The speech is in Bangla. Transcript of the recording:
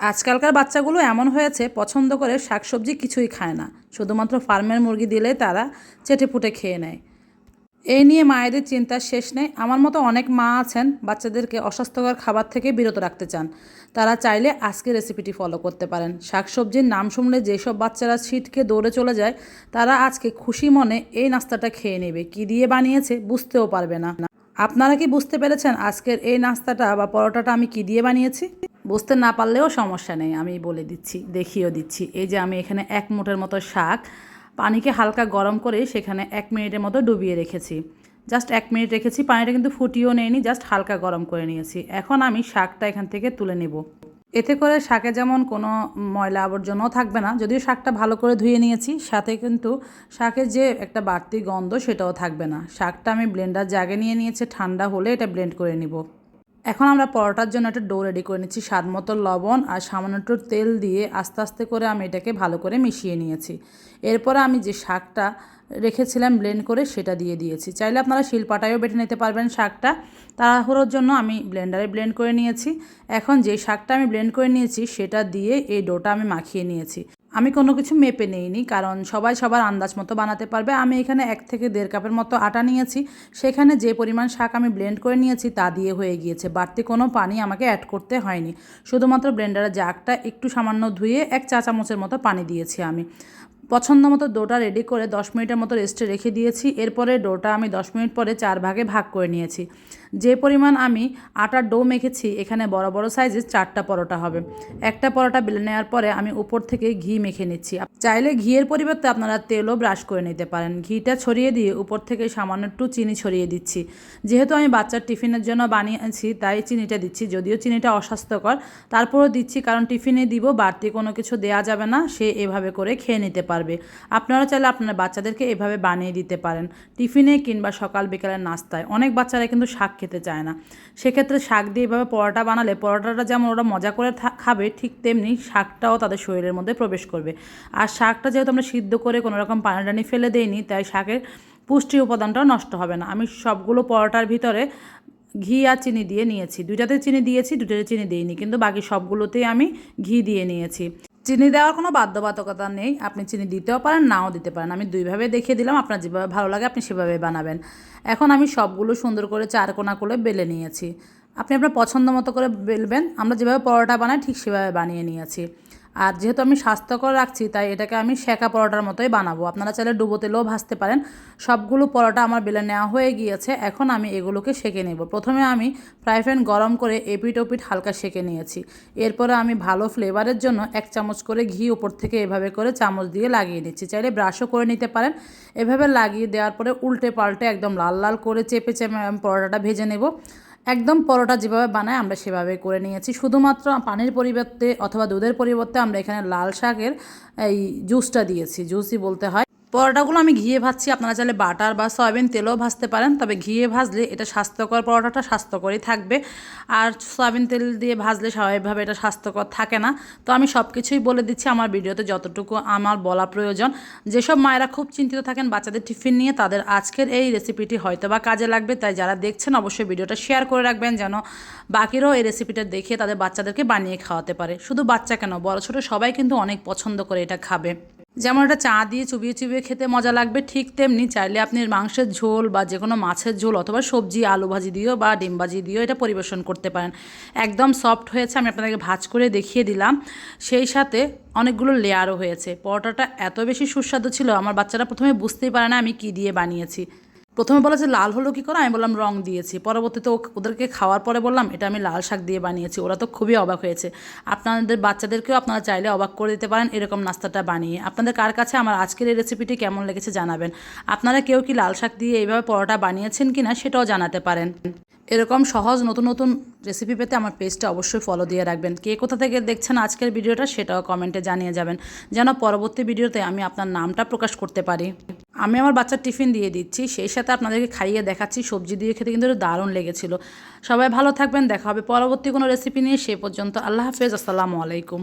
আজকালকার বাচ্চাগুলো এমন হয়েছে, পছন্দ করে শাকসবজি কিছুই খায় না। শুধুমাত্র ফার্মের মুরগি দিলে তারা চেটেপুটে খেয়ে নেয়। এই নিয়ে মায়েদের চিন্তার শেষ নেই। আমার মতো অনেক মা আছেন, বাচ্চাদেরকে অস্বাস্থ্যকর খাবার থেকে বিরত রাখতে চান। তারা চাইলে আজকে রেসিপিটি ফলো করতে পারেন। শাকসবজির নাম শুনলে যেসব বাচ্চারা ছিটকে দৌড়ে চলে যায়, তারা আজকে খুশি মনে এই নাস্তাটা খেয়ে নেবে। কি দিয়ে বানিয়েছে বুঝতেও পারবে না। আপনারা কি বুঝতে পেরেছেন আজকের এই নাস্তাটা বা পরোটাটা আমি কি দিয়ে বানিয়েছি? বুঝতে না পারলেও সমস্যা নেই, আমি বলে দিচ্ছি, দেখিয়েও দিচ্ছি। এই যে আমি এখানে এক মুঠের মতো শাক, পানিকে হালকা গরম করে সেখানে এক মিনিটের মতো ডুবিয়ে রেখেছি। জাস্ট এক মিনিট রেখেছি, পানিটা কিন্তু ফুটিয়েও নেয়নি জাস্ট হালকা গরম করে নিয়েছি। এখন আমি শাকটা এখান থেকে তুলে নেব। এতে করে শাকে যেমন কোনো ময়লা আবর্জনাও থাকবে না, যদিও শাকটা ভালো করে ধুয়ে নিয়েছি, সাথে কিন্তু শাকের যে একটা বাড়তি গন্ধ সেটাও থাকবে না। শাকটা আমি ব্লেন্ডার জাগে নিয়ে নিয়েছি, ঠান্ডা হলে এটা ব্লেন্ড করে নিব। এখন আমরা পরোটার জন্য একটা ডো রেডি করে নিচ্ছি। স্বাদ মতো লবণ আর সামান্য একটু তেল দিয়ে আস্তে আস্তে করে আমি এটাকে ভালো করে মিশিয়ে নিয়েছি। এরপরে আমি যে শাকটা রেখেছিলাম ব্লেন্ড করে সেটা দিয়ে দিয়েছি। চাইলে আপনারা শিলপাটায়ও বেটে নিতে পারবেন শাকটা। তাড়াহুড়োর জন্য আমি ব্লেন্ডারে ব্লেন্ড করে নিয়েছি। এখন যে শাকটা আমি ব্লেন্ড করে নিয়েছি সেটা দিয়ে এই ডোটা আমি মাখিয়ে নিয়েছি। আমি কোনো কিছু মেপে নিইনি, কারণ সবাই সবার আন্দাজ মতো বানাতে পারবে। আমি এখানে এক থেকে দেড় কাপের মতো আটা নিয়েছি। সেখানে যে পরিমাণ শাক আমি ব্লেন্ড করে নিয়েছি, তা দিয়ে হয়ে গিয়েছে। বাড়তি কোনো পানি আমাকে অ্যাড করতে হয়নি। শুধুমাত্র ব্লেন্ডারের জাগটা একটু সামান্য ধুয়ে এক চা চামচের মতো পানি দিয়েছি আমি। পছন্দ মতো ডোটা রেডি করে দশ মিনিটের মতো রেস্টে রেখে দিয়েছি। এরপরে ডোটা আমি দশ মিনিট পরে চার ভাগে ভাগ করে নিয়েছি। যে পরিমাণ আমি আটার ডো মেখেছি, এখানে বড় বড় সাইজের চারটা পরোটা হবে। একটা পরোটা বেলে নেওয়ার পরে আমি উপর থেকে ঘি মেখে নিচ্ছি। চাইলে ঘিয়ের পরিবর্তে আপনারা তেলও ব্রাশ করে নিতে পারেন। ঘিটা ছড়িয়ে দিয়ে উপর থেকে সামান্য একটু চিনি ছড়িয়ে দিচ্ছি। যেহেতু আমি বাচ্চার টিফিনের জন্য বানিয়েছি, তাই চিনিটা দিচ্ছি। যদিও চিনিটা অস্বাস্থ্যকর, তারপরও দিচ্ছি কারণ টিফিনে দিব, বাড়তি কোনো কিছু দেয়া যাবে না, সে এভাবে করে খেয়ে নিতে পারবে। আপনারা চাইলে আপনার বাচ্চাদেরকে এভাবে বানিয়ে দিতে পারেন, টিফিনে কিংবা সকাল বিকালের নাস্তায়। অনেক বাচ্চারা কিন্তু শাক খেতে চায় না। সেক্ষেত্রে শাক দিয়ে এভাবে পরোটা বানালে পরোটাটা যেমন ওরা মজা করে খাবে, ঠিক তেমনি শাকটাও তাদের শরীরের মধ্যে প্রবেশ করবে। আর শাকটা যেহেতু আমরা সিদ্ধ করে কোনো রকম পানি টানি ফেলে দেইনি, তাই শাকের পুষ্টি উপাদানটাও নষ্ট হবে না। আমি সবগুলো পরোটার ভিতরে ঘি আর চিনি দিয়ে নিয়েছি। দুইটাতে চিনি দিয়েছি দুটাতে চিনি দিইনি, কিন্তু বাকি সবগুলোতেই আমি ঘি দিয়ে নিয়েছি। চিনি দেওয়ার কোনো বাধ্যবাধকতা নেই। আপনি চিনি দিতেও পারেন, নাও দিতে পারেন। আমি দুইভাবে দেখিয়ে দিলাম, আপনার যেভাবে ভালো লাগে আপনি সেভাবে বানাবেন। এখন আমি সবগুলো সুন্দর করে চার কোনা করে বেলে নিয়েছি। আপনি আপনার পছন্দ মতো করে বেলবেন। আমরা যেভাবে পরোটা বানাই, ঠিক সেভাবে বানিয়ে নিয়েছি। আর যেহেতু আমি স্বাস্থ্যকর রাখছি, তাই এটাকে আমি শেখা পরোটার মতোই বানাবো। আপনারা চাইলে ডুবো তেলেও ভাজতে পারেন। সবগুলো পরোটা আমার বেলে নেওয়া হয়ে গিয়েছে। এখন আমি এগুলোকে সেঁকে নেব। প্রথমে আমি ফ্রাই প্যান গরম করে এপিট ওপিট হালকা সেঁকে নিয়েছি। এরপরে আমি ভালো ফ্লেভারের জন্য এক চামচ করে ঘি উপর থেকে এভাবে করে চামচ দিয়ে লাগিয়ে নিচ্ছি। চাইলে ব্রাশও করে নিতে পারেন। এভাবে লাগিয়ে দেওয়ার পরে উল্টে পাল্টে একদম লাল লাল করে চেপে চেপে পরোটাটা ভেজে নেব। একদম পরোটা যেভাবে বানায় আমরা সেভাবে করে নিয়েছি। শুধুমাত্র পানির পরিবর্তে অথবা দুধের পরিবর্তে আমরা এখানে লাল শাকের এই জুসটা দিয়েছি। জুসই বলতে হয়। পরোটাগুলো আমি ঘিয়ে ভাজছি। আপনারা চাইলে বাটার বা সয়াবিন তেলও ভাজতে পারেন, তবে ঘিয়ে ভাজলে এটা স্বাস্থ্যকর, পরোটাটা স্বাস্থ্যকরই থাকবে। আর সয়াবিন তেল দিয়ে ভাজলে স্বাভাবিকভাবে এটা স্বাস্থ্যকর থাকে না। তো আমি সব কিছুই বলে দিচ্ছি আমার ভিডিওতে যতটুকু আমার বলা প্রয়োজন। যেসব মায়েরা খুব চিন্তিত থাকেন বাচ্চাদের টিফিন নিয়ে, তাদের আজকের এই রেসিপিটি হয়তো বা কাজে লাগবে। তাই যারা দেখছেন, অবশ্যই ভিডিওটা শেয়ার করে রাখবেন যেন বাকিরাও এই রেসিপিটা দেখে তাদের বাচ্চাদেরকে বানিয়ে খাওয়াতে পারে। শুধু বাচ্চা কেন, বড় ছোটো সবাই কিন্তু অনেক পছন্দ করে এটা খাবে। যেমন এটা চা দিয়ে চুবিয়ে চুবিয়ে খেতে মজা লাগবে, ঠিক তেমনি চাইলে আপনি মাংসের ঝোল বা যে কোনো মাছের ঝোল অথবা সবজি, আলু ভাজি দিয়েও বা ডিম ভাজি দিয়েও এটা পরিবেশন করতে পারেন। একদম সফট হয়েছে, আমি আপনাদেরকে ভাজ করে দেখিয়ে দিলাম। সেই সাথে অনেকগুলো লেয়ারও হয়েছে। পরোটাটা এত বেশি সুস্বাদু ছিল, আমার বাচ্চারা প্রথমে বুঝতেই পারে না আমি কী দিয়ে বানিয়েছি। প্রথমে বলে যে লাল হলো কী করে? আমি বললাম, রং দিয়েছি। পরবর্তীতে ওদেরকে খাওয়ার পরে বললাম, এটা আমি লাল শাক দিয়ে বানিয়েছি। ওরা তো খুবই অবাক হয়েছে। আপনাদের বাচ্চাদেরকেও আপনারা চাইলে অবাক করে দিতে পারেন এরকম নাস্তাটা বানিয়ে। আপনাদের কার কাছে আমার আজকের এই রেসিপিটি কেমন লেগেছে জানাবেন। আপনারা কেউ কি লাল শাক দিয়ে এইভাবে পরোটা বানিয়েছেন কি না সেটাও জানাতে পারেন। এরকম সহজ নতুন নতুন রেসিপি পেতে আমার পেজটা অবশ্যই ফলো দিয়ে রাখবেন। কে কোথা থেকে দেখছেন আজকের ভিডিওটা সেটাও কমেন্টে জানিয়ে যাবেন। যেন পরবর্তী ভিডিওতে আমি আপনার নামটা প্রকাশ করতে পারি। আমি আমার বাচ্চার টিফিন দিয়ে দিচ্ছি, সেই সাথে আপনাদেরকে খাইয়ে দেখাচ্ছি, সবজি দিয়ে খেতে কিন্তু দারুণ লেগেছিল। সবাই ভালো থাকবেন, দেখা হবে পরবর্তী কোনো রেসিপি নিয়ে, সে পর্যন্ত আল্লাহ হাফেজ, আসসালামু আলাইকুম।